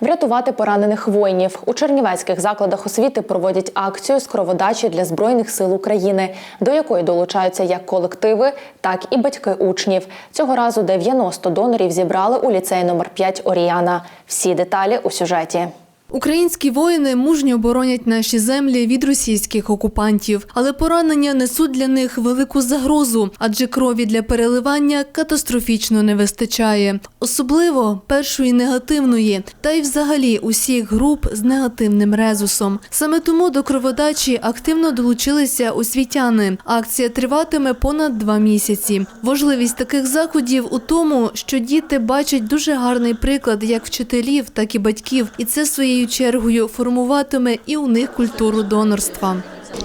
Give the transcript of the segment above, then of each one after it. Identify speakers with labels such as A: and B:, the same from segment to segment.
A: Врятувати поранених воїнів у чернівецьких закладах освіти проводять акцію з кроводачі для збройних сил України, до якої долучаються як колективи, так і батьки учнів. Цього разу 90 донорів зібрали у ліцей номер 5 Оріана. Всі деталі у сюжеті.
B: Українські воїни мужньо боронять наші землі від російських окупантів, але поранення несуть для них велику загрозу, адже крові для переливання катастрофічно не вистачає, особливо першої негативної, та й взагалі усіх груп з негативним резусом. Саме тому до кроводачі активно долучилися освітяни. Акція триватиме понад два місяці. Важливість таких заходів у тому, що діти бачать дуже гарний приклад як вчителів, так і батьків, і це своєю чергою формуватиме і у них культуру донорства.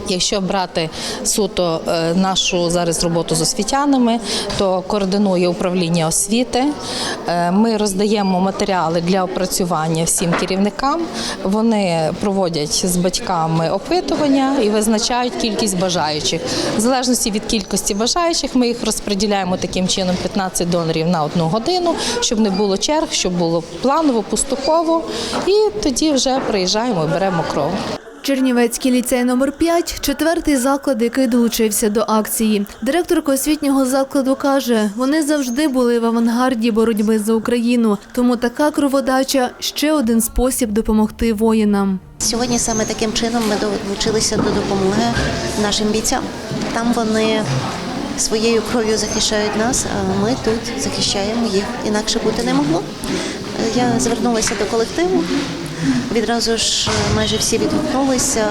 C: Якщо брати суто е, нашу зараз роботу з освітянами, то координує управління освіти. Е, Ми роздаємо матеріали для опрацювання всім керівникам. Вони проводять з батьками опитування і визначають кількість бажаючих. В залежності від кількості бажаючих, ми їх розподіляємо таким чином 15 донорів на одну годину, щоб не було черг, щоб було планово, поступово. І тоді вже приїжджаємо і беремо кров.
B: Чернівецький ліцей номер 5 – четвертий заклад, який долучився до акції. Директорка освітнього закладу каже, вони завжди були в авангарді боротьби за Україну, тому така кроводача – ще один спосіб допомогти воїнам.
D: Сьогодні саме таким чином ми долучилися до допомоги нашим бійцям. Там вони своєю кров'ю захищають нас, а ми тут захищаємо їх. Інакше бути не могло. Я звернулася до колективу. Відразу ж майже всі відгукнулися.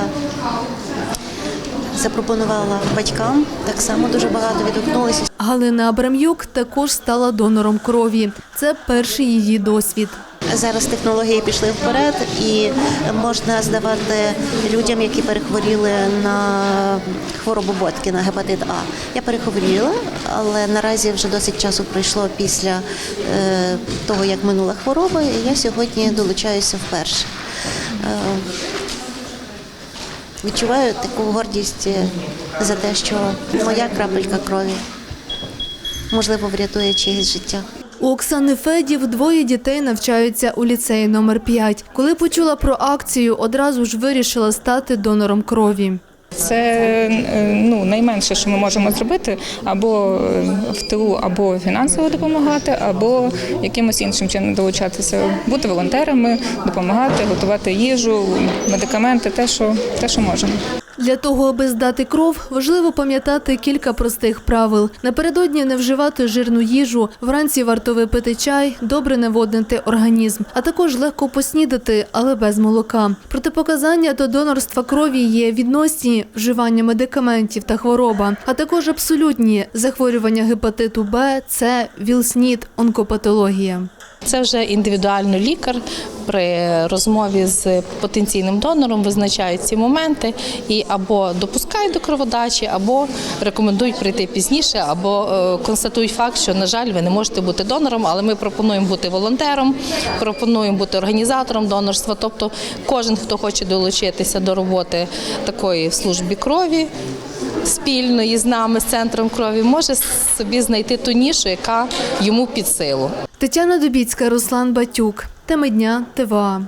D: Запропонувала батькам, так само дуже багато відгукнулися.
B: Галина Абрам'юк також стала донором крові. Це перший її досвід.
D: Зараз технології пішли вперед, і можна здавати людям, які перехворіли на хворобу ботки, на гепатит А. Я перехворіла, але наразі вже досить часу пройшло після е, того, як минула хвороба, і я сьогодні долучаюся вперше. Відчуваю таку гордість е, за те, що моя крапелька крові можливо врятує чиєсь життя.
B: У Оксани Федів двоє дітей навчаються у ліцеї номер 5. Коли почула про акцію, одразу ж вирішила стати донором крові.
E: Це е, ну найменше, що ми можемо зробити, або е, в тилу, або фінансово допомагати, або якимось іншим чином долучатися, бути волонтерами, допомагати, готувати їжу, медикаменти, те, що те, що можемо.
B: Для того, аби здати кров, важливо пам'ятати кілька простих правил. Напередодні не вживати жирну їжу, вранці варто випити чай, добре наводнити організм, а також легко поснідати, але без молока. Протипоказання до донорства крові є відносні вживання медикаментів та хвороба, а також абсолютні захворювання гепатиту Б, С, ВІЛ-СНІД, онкопатологія.
C: Це вже індивідуально лікар при розмові з потенційним донором визначають ці моменти і або допускають до кроводачі, або рекомендують прийти пізніше, або е, констатують факт, що на жаль, ви не можете бути донором, але ми пропонуємо бути волонтером, пропонуємо бути організатором донорства. Тобто, кожен, хто хоче долучитися до роботи такої в службі крові. Спільної з нами з центром крові може собі знайти ту нішу, яка йому під силу.
B: Тетяна Дубіцька, Руслан Батюк. Теми дня ТВА.